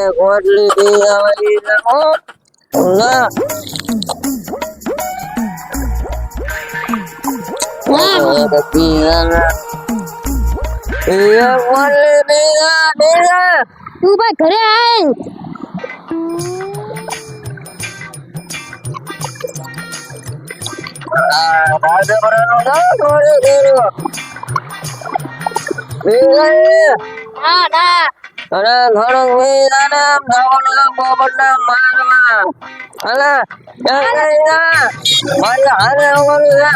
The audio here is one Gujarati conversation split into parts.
કે ગોડલી પીવાની હો ના તું ભાઈ ઘરે આય. ના ના ના અરે ઘણું પીવાના નવના બોબડા મારવા. અલે જંગઈના મારી હારે છે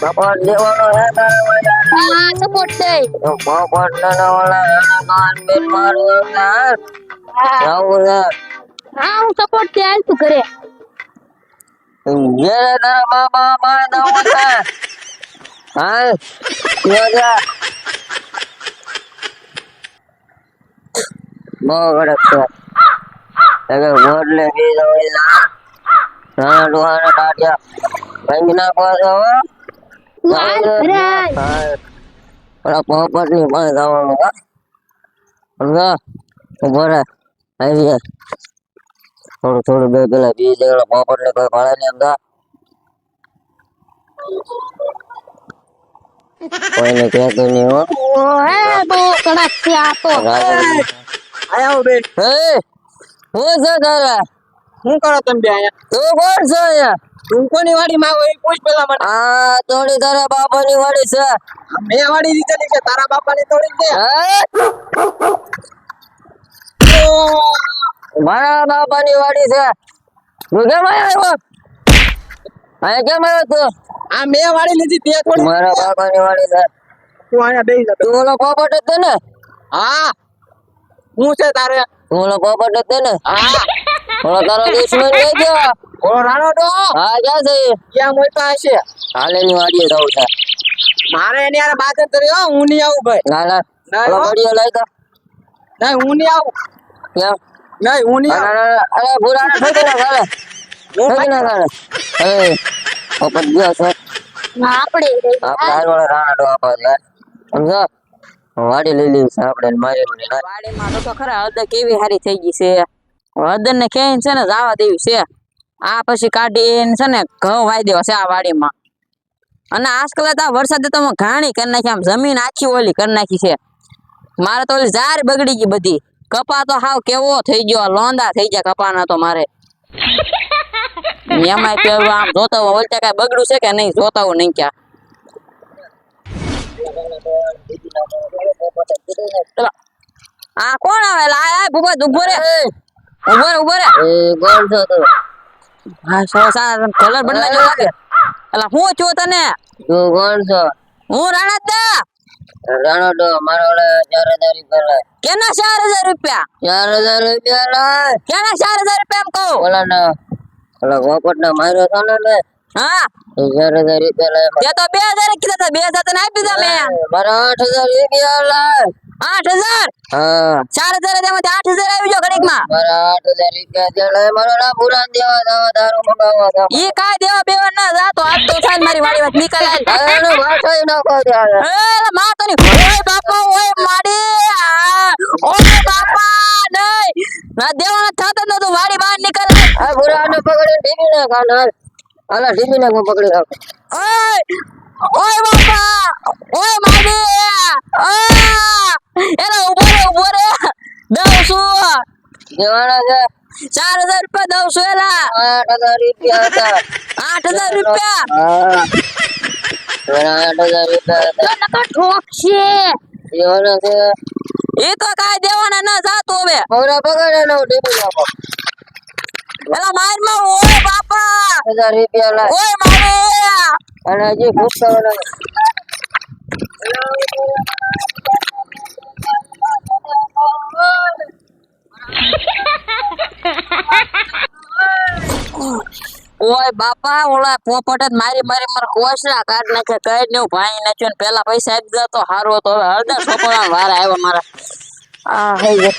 સપોર્ટ દેવાનો છે. તારે મજા હા સપોર્ટ કાન મારું ના આવું હા હું તું ઘરે. તારા મારે હા યોજા બહુ કડક છે એટલે મોટલે બી દોડી ના નાના ડોહાને કાઢ્યા ભાંગી ના છો હો. તું હાલ ઘરે આય હા પેલા પોપટની પાસે જવાનું હા સમજો ઊભો રહે આવી જાય થોડું થોડું બે પેલા બી પોપટ ને કોઈ મળે નહીં સમજા કોઈને કહેતું નહીં હો બહુ કડક છે આ તો આયા હો બે હે? હું છે તારે? હું કરો તમે બે આયા? તું કોણ છે આયા તું કોની વાડીમાં આવો એ પૂછ પેલા મને. આ તોડી તારા બાપાની વાડી છે. મે વાડી લીધેલી છે તારા બાપાની તોડી છે. હે? મારા બાપાની વાડી છે. તું કેમ આવ્યો? અહીંયા કેમ આવ્યો તું? આ મેં વાડી લીધી તે થોડી મારા બાપા ની વાડી છે. તું અહીંયા બેસી જા તું ઓલો પોપટ હતો ને? હા. હું છે તારે? તું ઓલો પોપટ હતો ને? હા. ઓલો તારો દુશ્મન કઈ ગયો. ઓ રાણો ડો. હા ક્યાં છે ક્યાં મોટા હશે. હાલે ની વાડીએ જવું છે. મારે એની યાર બાતર કરી હો હું નહીં આવું ભાઈ. ના ના. ઓલો હો. ઘડીઓ લઈ દો નહીં હું નહીં આવું. કેમ નહીં હું નહીં અરે ભૂરા ને ઠોકી નાખ હાલે ઠોકી નાખ એ પોપટ ગયો છે. આપણે આ તાર વાળા રાણા ડો આપા સમજો વાડી લઈ છે આપણે મારી વાડીમાં તો ખરા હદ કેવી હારી થઈ ગઈ છે. હળદર ને ખેંચ છે ને જાવા દેવી છે. આ પછી કાઢીને છે ને ઘઉં વાઈ દેવા છે આ વાડીમાં. અને આજકાલ તો આ વરસાદે તો ઘાણી કરી નાખી, આમ જમીન આખી ઓલી કરી નાખી છે. મારે તો ઓલી ઝાર બગડી ગઈ બધી. કપા તો હાવ કેવો થઈ ગયો લોંદા થઈ ગયા કપાના તો મારે. એમાં કેવું આમ જોતા ઓલતા કઈ બગડ્યું છે કે નહીં, જોતા નહીં ક્યાં. પેલા આ કોણ આવે? લા આ ભૂપત ઊભો રે. ઊભો રે ઊભો રે. કોણ છો તું હા સો સા કલર બદલા જો લાગે. અલા હું છું તને? તું કોણ છો? હું રાણા દા રાણો તો મારો ઓલે ચાર હજાર રૂપિયા લાય. કેના ચાર હજાર રૂપિયા? ચાર હજાર રૂપિયા લાય. કેના ચાર હજાર રૂપિયા એમ કહું? ઓલા ના ઓલા ગોપટ ના માર્યો તો ને હા. હજાર હજાર રૂપિયા લે તે તો બે હજાર કીધા તા બે હજાર તને આપી દીધા મેં. મારા આઠ હજાર રૂપિયા લાય. આઠ હજાર? ચાર હજાર આઠ હજાર આવી ગયો ઘડીકમાં આઠ હજાર રૂપિયા મારો ના પુરાણ દેવા દાવા દારૂ મંગાવવા ઈ કાય દેવા બેવા ના જાતો આજ તો થાય મારી વાડી વાત નીકળ હવે એનો ભાષાય નાખો ત્યારે એ માં તો ની ઓય બાપા ઓય માડી ઓય બાપા નહીં. ના દેવાના થતા ન તો વાડી બહાર નીકળ. આ પુરાણ પકડી ટીપી ના ખાન હાલ. હાલા ના પકડી રાખ ઓય ઓય બાપા ઓય માડી આ એલા ઊભો રે ઊભો રે દઉં છું દેવાના છે ચાર હજાર રૂપિયા દઉં છું એલા. આઠ હજાર રૂપિયા હતા. આઠ હજાર રૂપિયા. મારા એ તો કાંઈ દેવાના ના જાતું હવે. પકડા પકડે ને ટીપી નાખો. એલા મારમાં ઓય બાપા. હજાર રૂપિયા લાય. ઓય માડી અને હજી ખૂબ ઓય બાપા ઓલા પોપટ જ મારી મારી મારા કોસરા કાઢ નાખે કઈ ને ભાઈ નાખ્યો ને પેલા પૈસા આપી તો હારો તો હવે હળદર સોપડવા વાર આવ્યો મારા. આ હઈ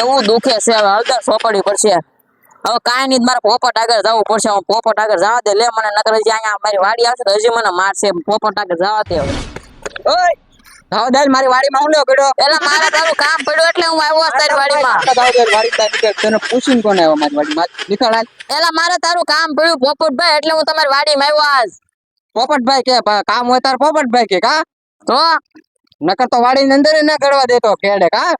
એવું દુખે છે હવે હળદર સોપડવી પડશે. હવે કાંઈ નહીં મારે પોપટ આગળ જવું પડશે. હું પોપટ આગળ જવા દે લે મને નકર હજી અહીંયા મારી વાડી આવશે તો હજી મને મારશે. પોપટ આગળ જવા દે હવે. ઓય! ધાવદાર મારી વાડીમાં હું લ્યો પડ્યો? એલા મારે તારું કામ પડ્યું એટલે હું આવ્યો તારી વાડીમાં. ધાવદાર વાડી તારી. તને પૂછીને કોને આવ્યો મારી વાડીમાં? નીકળ. એલા મારે તારું કામ પડ્યું પોપટભાઈ એટલે હું તમારી વાડીમાં આવ્યો આજ. પોપટભાઈ કે કામ હોય તાર પોપટભાઈ કે કા? તો? નકર તો વાડીની અંદર ન ગળવા દેતો ખેડે કા?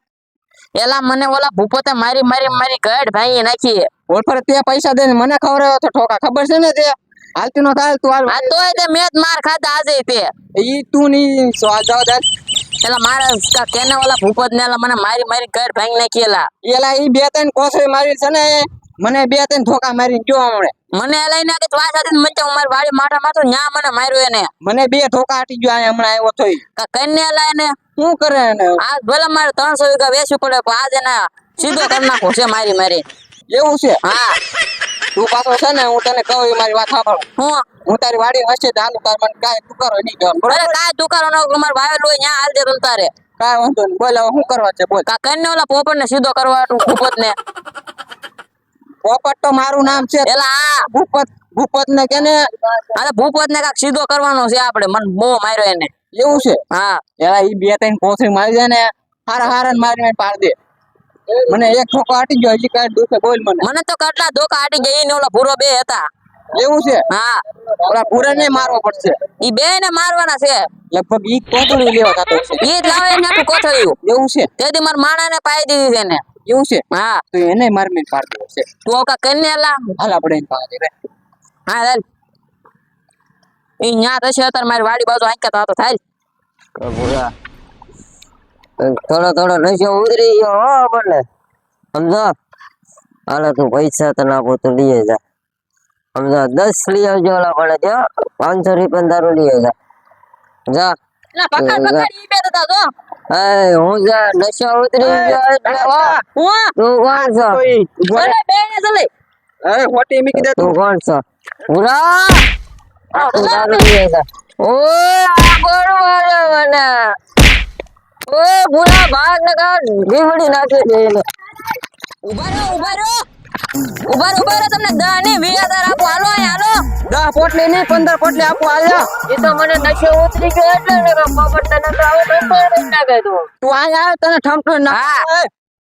એલા મને ઓલા ભૂપતે મારી મારી મારી ગઢ ભાઈ નાખી. પર તે પૈસા દઈને મને ખવડાવ્યો તો ઠોકા. ખબર છે ને તે? હાલતી નો થાય તું હાલ આ તોય તે મેં જ માર ખાધા આજે તે. ઈ તું ની સ્વાદ ધાવદાર એલા મારા કા- કેને ઓલા ભૂપત ને મને મારી મારી ગઢ ભાઈ નાખી એલા ઈ બે ત્રણ કોસરી મારી છે ને મને બે ત્રણ ઠોકા મારી ગયો હમણે. મને લઈને કે તું આ સાથે મચે હું મારી વાડી માથા માથું ન્યા મને માર્યો એને. મને બે ઠોકા આટી ગયો અહીંયા હમણાં આવ્યો તો ઈ. કા કન્યા એલા એને? શું કરે એને? આજ ભલે મારે ત્રણસો વીઘા વેચવું પડે પણ આજ સીધો કરી નાખો છે મારી મારી એવું છે? હા. તું પાછો છે ને હું તને કહું મારી વાત સાંભળ. હું? હું તારી વાડી હશે તો હાલ તાર મને કાંઈ તું કરો નહીં જવાનું બરોબર? કાંઈ દુકાનો નો મારે વાવેલું હોય ત્યાં હાલ જે તમ તારે. કાંઈ વાંધો નહીં બોલ હવે શું કરવા છે બોલ. કાંઈ કન્યા ઓલા પોપટ ને સીધો કરવા ભૂપત ને પોપટ તો મારું નામ છે. એલા આ. ભૂપત ભૂપત ને કે ને? અરે ભૂપત ને કાક સીધો કરવાનો છે આપણે મને બહુ માર્યો એને. એવું છે? હા. એલા ઈ બે ત્રણ કોથળી મારી જાય ને હારા હારા ને મારી મારી પાડ દે. મને એક ઠોકો આટી ગયો હજી કાંઈ દુખે બોલ મને. મને તો કેટલા ધોકા આટી ગયા ને ઓલા ભૂરો બે હતા. એવું છે? હા. ઓલા ભૂરા ને મારવો પડશે. ઈ બે ને મારવાના છે. લગભગ ઈ કોથળી લેવા કાતો છે. ઈ જ લાવે ને આખું કોથળ્યું. એવું છે? તેથી મારા માણા ને પાઈ દીધી છે એને. એવું છે? હા. તો એને મારી મારી પાડ છે. તું ઓકા કન્યા લા હાલ. આપણે એને પાડ દે. હા ચાલ ઈ ન્યા થશે અત્યારે મારી વાડી બાજુ આંક્યા તો થાય થોડો થોડો નશો ઉતરી ગયો હો આપણને. સમજો? હાલો તું પૈસા તને આપો તો લઈએ જા સમજો? દસ લઈ આવજો ઓલા પડે ત્યાં પાંચસો રૂપિયા તારું લઈએ જા. જા. જો. હું જા નશો ઉતરી ગયો હું. તું કોણ છો? અરે બે ને ચલે અરે હોટી મૂકી દે તું. તું કોણ છો? પૂરા તું દારૂ લઈએ જા ઓય આ કોણ મારે મને. ઓય પૂરા ભાગ ને ડીવડી નાખે દે ઊભા રહો ઊભા રહો ઊભા રહો ઊભા રહો તમને દહ ને વીસ હજાર આપો. હાલો હાલો. દસ પોટલી નહીં પંદર પોટલી આપો હાલ્યા. એ તો મને નશો ઉતરી ગયો એટલે ને કે તને તો આવો નતો નાખે તું. તું અહીંયા આવ તને ઠમઠો ના